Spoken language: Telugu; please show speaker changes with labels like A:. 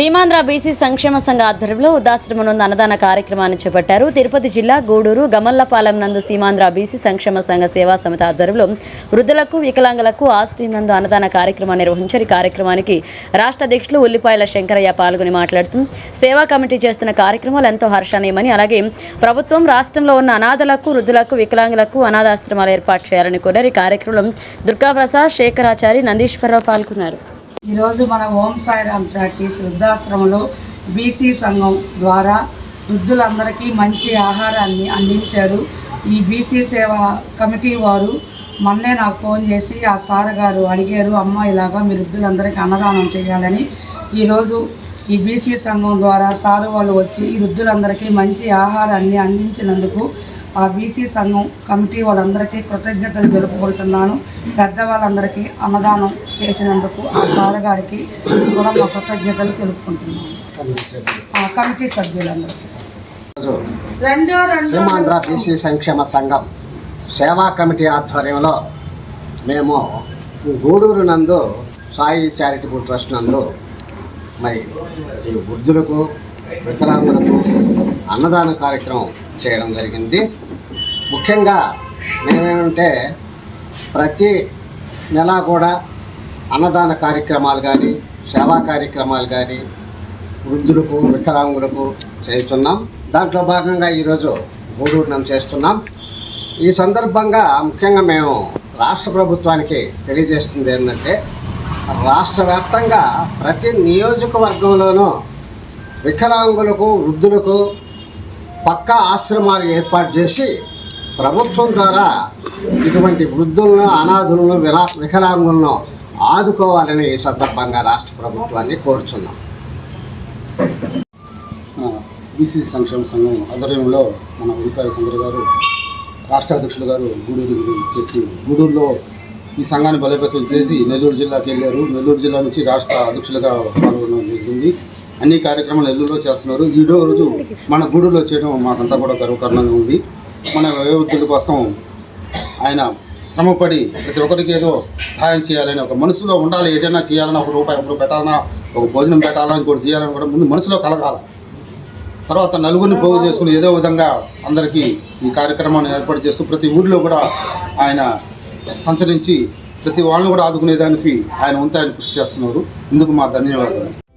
A: సీమాంధ్ర బీసీ సంక్షేమ సంఘ ఆధ్వర్యంలో ఉదాశ్రమం నందు అన్నదాన కార్యక్రమాన్ని చేపట్టారు. తిరుపతి జిల్లా గూడూరు గమల్లపాలెం నందు సీమాంధ్ర బీసీ సంక్షేమ సంఘ సేవా సమితి ఆధ్వర్యంలో వృద్ధులకు వికలాంగులకు ఆశ్రయం నందు అన్నదాన కార్యక్రమాన్ని నిర్వహించారు. ఈ కార్యక్రమానికి రాష్ట్ర అధ్యక్షులు ఉల్లిపాయల శంకరయ్య పాల్గొని మాట్లాడుతూ సేవా కమిటీ చేస్తున్న కార్యక్రమాలు ఎంతో హర్షణీయమని అలాగే ప్రభుత్వం రాష్ట్రంలో ఉన్న అనాథలకు వృద్ధులకు వికలాంగులకు అనాథాశ్రమాలు ఏర్పాటు చేయాలని కోరారు. ఈ కార్యక్రమంలో దుర్గాప్రసాద్ శేఖరాచారి నందీశ్వరరావు పాల్గొన్నారు.
B: ఈరోజు మన ఓం సాయిరామ్ చాటీస్ వృద్ధాశ్రమంలో బీసీ సంఘం ద్వారా వృద్ధులందరికీ మంచి ఆహారాన్ని అందించారు. ఈ బీసీ సేవ కమిటీ వారు మొన్నే నాకు ఫోన్ చేసి ఆ సార్ గారు అడిగారు అమ్మ ఇలాగా మీ వృద్ధులందరికీ అన్నదానం చేయాలని. ఈరోజు ఈ బీసీ సంఘం ద్వారా సారు వాళ్ళు వచ్చి ఈ వృద్ధులందరికీ మంచి ఆహారాన్ని అందించినందుకు ఆ బీసీ సంఘం కమిటీ వాళ్ళందరికీ కృతజ్ఞతలు తెలుపుకుంటున్నాను. పెద్దవాళ్ళందరికీ అన్నదానం చేసినందుకు ఆ సార్ గారికి కూడా మా కృతజ్ఞతలు తెలుపుకుంటున్నాను. ఆ కమిటీ సభ్యులందరికీ.
C: రోజు
B: రెండో
C: సీమాంధ్ర బీసీ సంక్షేమ సంఘం సేవా కమిటీ ఆధ్వర్యంలో మేము గూడూరు నందు సాయి చారిటబుల్ ట్రస్ట్ నందు మరి ఈ వృద్ధులకు వికలాంగులకు అన్నదాన కార్యక్రమం చేయడం జరిగింది. ముఖ్యంగా మేమేమంటే ప్రతి నెల కూడా అన్నదాన కార్యక్రమాలు కానీ సేవా కార్యక్రమాలు కానీ వృద్ధులకు వికలాంగులకు చేస్తున్నాం. దాంట్లో భాగంగా ఈరోజు గూడూరునం చేస్తున్నాం. ఈ సందర్భంగా ముఖ్యంగా మేము రాష్ట్ర ప్రభుత్వానికి తెలియజేస్తుంది ఏంటంటే రాష్ట్ర వ్యాప్తంగా ప్రతి నియోజకవర్గంలోనూ వికలాంగులకు వృద్ధులకు పక్కా ఆశ్రమాలు ఏర్పాటు చేసి ప్రభుత్వం ద్వారా ఇటువంటి వృద్ధులను అనాథులను విలా వికలాంగులను ఆదుకోవాలని ఈ సందర్భంగా రాష్ట్ర ప్రభుత్వాన్ని కోరుచున్నాం.
D: బీసీ సంక్షేమ సంఘం ఆధ్వర్యంలో మన ఉల్లిపాయ శంకర్ గారు రాష్ట్ర అధ్యక్షులు గారు గూడూరు చేసి గూడూరులో ఈ సంఘాన్ని బలోపేతం చేసి నెల్లూరు జిల్లాకి వెళ్ళారు. నెల్లూరు జిల్లా నుంచి రాష్ట్ర అధ్యక్షులుగా పాల్గొనడం జరిగింది. అన్ని కార్యక్రమాలు ఎల్లులో చేస్తున్నారు. ఈడో రోజు మన గుడిలో చేయడం మాకంతా కూడా గర్వకారణంగా ఉంది. మన వయోవృద్ధుల కోసం ఆయన శ్రమపడి ప్రతి ఒక్కరికి ఏదో సహాయం చేయాలని ఒక మనసులో ఉండాలి. ఏదైనా చేయాలన్నా ఒక రూపాయి ఒకరు పెట్టాలన్నా ఒక భోజనం పెట్టాలన్నా ఇంకోటి చేయాలని కూడా ముందు మనసులో కలగాలి. తర్వాత నలుగురిని పోగు చేసుకుని ఏదో విధంగా అందరికీ ఈ కార్యక్రమాన్ని ఏర్పాటు చేస్తూ ప్రతి ఊరిలో కూడా ఆయన సంచరించి ప్రతి వాళ్ళని కూడా ఆదుకునేదానికి ఆయన వంతు ఆయన కృషి చేస్తున్నారు. ఇందుకు మా ధన్యవాదాలు.